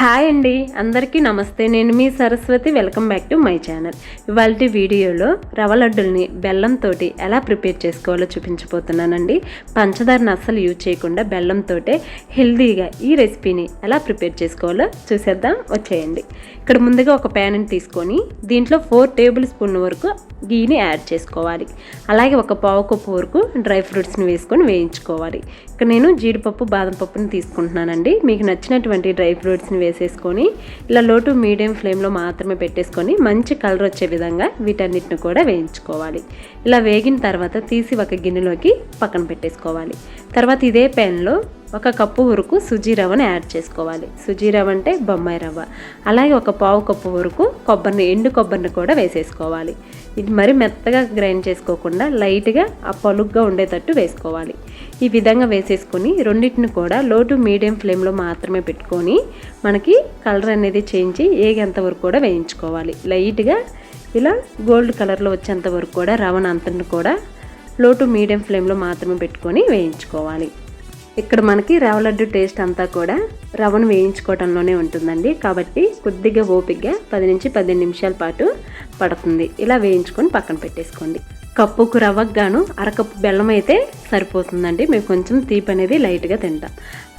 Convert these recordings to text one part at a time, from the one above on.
Hi అండి. అందరికీ నమస్తే. నేను మీ Saraswati. Welcome back to my channel. ఇవాళ వీడియోలో రవ్వ లడ్డుల్ని బెల్లంతో ఎలా ప్రిపేర్ చేసుకోవాలో చూపించబోతున్నానండి. పంచదారని అస్సలు యూజ్ చేయకుండా బెల్లంతో హెల్తీగా ఈ రెసిపీని ఎలా ప్రిపేర్ చేసుకోవాలో చూసేద్దాం. వచ్చేయండి. ఇక్కడ ముందుగా ఒక ప్యాన్ని తీసుకొని దీంట్లో ఫోర్ టేబుల్ స్పూన్ వరకు గీని యాడ్ చేసుకోవాలి. అలాగే ఒక పావు కప్పు వరకు డ్రై ఫ్రూట్స్ని వేసుకొని వేయించుకోవాలి. ఇక్కడ నేను జీడిపప్పు బాదం పప్పుని తీసుకుంటున్నానండి. మీకు నచ్చినటువంటి డ్రై ఫ్రూట్స్ని వేసేసుకొని ఇలా లో టు మీడియం ఫ్లేమ్లో మాత్రమే పెట్టేసుకొని మంచి కలర్ వచ్చే విధంగా వీటన్నిటిని కూడా వేయించుకోవాలి. ఇలా వేగిన తర్వాత తీసి ఒక గిన్నెలోకి పక్కన పెట్టేసుకోవాలి. తర్వాత ఇదే పెన్లో ఒక కప్పు వరకు సుజీ రవ్వను యాడ్ చేసుకోవాలి. సుజీ రవ్వ అంటే బొమ్మాయి రవ్వ. అలాగే ఒక పావు కప్పు వరకు కొబ్బరిని ఎండు కొబ్బరిని కూడా వేసేసుకోవాలి. ఇది మరి మెత్తగా గ్రైండ్ చేసుకోకుండా లైట్గా ఆ పలుగ్గా ఉండేటట్టు వేసుకోవాలి. ఈ విధంగా వేసేసుకొని రెండింటిని కూడా లో టు మీడియం ఫ్లేమ్లో మాత్రమే పెట్టుకొని మనకి కలర్ అనేది చేంజ్ ఏగేంత వరకు కూడా వేయించుకోవాలి. లైట్గా ఇలా గోల్డ్ కలర్లో వచ్చేంత వరకు కూడా రవ్వను అంతని కూడా లో టు మీడియం ఫ్లేమ్లో మాత్రమే పెట్టుకొని వేయించుకోవాలి. ఇక్కడ మనకి రవ్వ లడ్డు టేస్ట్ అంతా కూడా రవ్వను వేయించుకోవడంలోనే ఉంటుందండి. కాబట్టి కొద్దిగా ఓపికగా పది నుంచి పదిహేను నిమిషాల పాటు పడుతుంది. ఇలా వేయించుకొని పక్కన పెట్టేసుకోండి. కప్పుకు రవ్వకు గాను అరకప్పు బెల్లం అయితే సరిపోతుందండి. మేము కొంచెం తీపి అనేది లైట్గా తింటాం.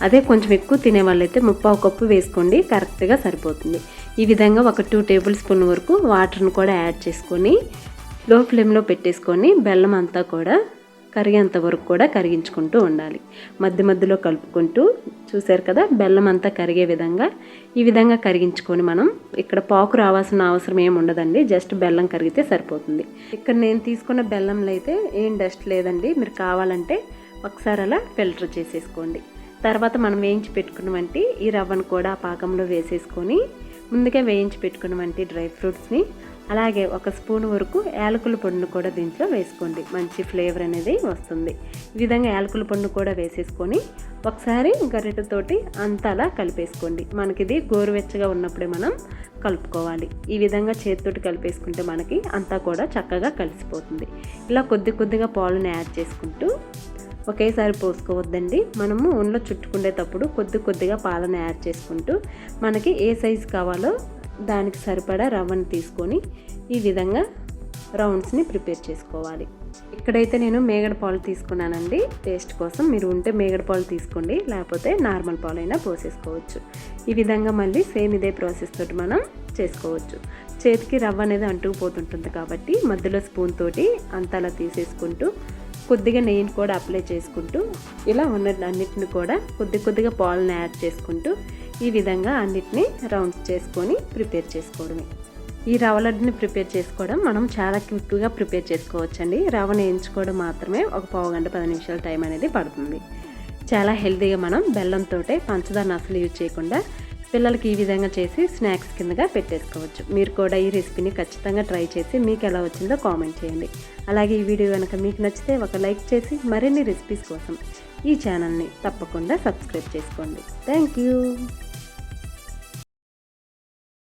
అదే కొంచెం ఎక్కువ తినే వాళ్ళైతే ముప్పావు కప్పు వేసుకోండి. కరెక్ట్గా సరిపోతుంది. ఈ విధంగా ఒక టూ టేబుల్ స్పూన్ వరకు వాటర్ను కూడా యాడ్ చేసుకొని లో ఫ్లేమ్లో పెట్టేసుకొని బెల్లం అంతా కూడా కరిగేంత వరకు కూడా కరిగించుకుంటూ ఉండాలి. మధ్య మధ్యలో కలుపుకుంటూ చూసారు కదా బెల్లం అంతా కరిగే విధంగా ఈ విధంగా కరిగించుకొని మనం ఇక్కడ పాకు రావాల్సిన అవసరం ఏమి ఉండదండి జస్ట్ బెల్లం కరిగితే సరిపోతుంది. ఇక్కడ నేను తీసుకున్న బెల్లంలో అయితే ఏం డస్ట్ లేదండి మీరు కావాలంటే ఒకసారి అలా ఫిల్టర్ చేసేసుకోండి. తర్వాత మనం వేయించి పెట్టుకున్నవంటి ఈ రవ్వను కూడా పాకంలో వేసేసుకొని ముందుగా వేయించి పెట్టుకున్నవంటి డ్రై ఫ్రూట్స్ని అలాగే ఒక స్పూన్ వరకు యాలకుల పండును కూడా దీంట్లో వేసుకోండి. మంచి ఫ్లేవర్ అనేది వస్తుంది. ఈ విధంగా యాలకుల పండు కూడా వేసేసుకొని ఒకసారి గరిటెతోటి అంతలా కలిపేసుకోండి. మనకిది గోరువెచ్చగా ఉన్నప్పుడే మనం కలుపుకోవాలి. ఈ విధంగా చేతితోటి కలిపేసుకుంటే మనకి అంతా కూడా చక్కగా కలిసిపోతుంది. ఇలా కొద్ది కొద్దిగా పాలను యాడ్ చేసుకుంటూ ఒకేసారి పోసుకోవద్దండి. మనము ఒంట్లో చుట్టుకునేటప్పుడు కొద్ది కొద్దిగా పాలను యాడ్ చేసుకుంటూ మనకి ఏ సైజు కావాలో దానికి సరిపడా రవ్వని తీసుకొని ఈ విధంగా రౌండ్స్ని ప్రిపేర్ చేసుకోవాలి. ఇక్కడైతే నేను మేగడ పాలు తీసుకున్నానండి. టేస్ట్ కోసం మీరు ఉంటే మేగడ పాలు తీసుకోండి లేకపోతే నార్మల్ పాలు అయినా పోసేసుకోవచ్చు. ఈ విధంగా మళ్ళీ సేమ్ ఇదే ప్రాసెస్ తోటి మనం చేసుకోవచ్చు. చేతికి రవ్వ అనేది అంటుకుపోతుంటుంది కాబట్టి మధ్యలో స్పూన్ తోటి అంతలా తీసేసుకుంటూ కొద్దిగా నెయ్యిని కూడా అప్లై చేసుకుంటూ ఇలా ఉన్న అన్నిటిని కూడా కొద్ది కొద్దిగా పాలను యాడ్ చేసుకుంటూ ఈ విధంగా అన్నిటిని రౌండ్స్ చేసుకొని ప్రిపేర్ చేసుకోవడమే. ఈ రవ్వ లడ్డుని ప్రిపేర్ చేసుకోవడం మనం చాలా క్విక్గా ప్రిపేర్ చేసుకోవచ్చండి. రవ్వను వేయించుకోవడం మాత్రమే ఒక పావు గంట పది నిమిషాల టైం అనేది పడుతుంది. చాలా హెల్తీగా మనం బెల్లంతో పంచదారను అసలు యూజ్ చేయకుండా పిల్లలకి ఈ విధంగా చేసి స్నాక్స్ కిందగా పెట్టేసుకోవచ్చు. మీరు కూడా ఈ రెసిపీని ఖచ్చితంగా ట్రై చేసి మీకు ఎలా వచ్చిందో కామెంట్ చేయండి. అలాగే ఈ వీడియో కనుక మీకు నచ్చితే ఒక లైక్ చేసి మరిన్ని రెసిపీస్ కోసం ఈ ఛానల్ని తప్పకుండా సబ్స్క్రైబ్ చేసుకోండి. Thank you.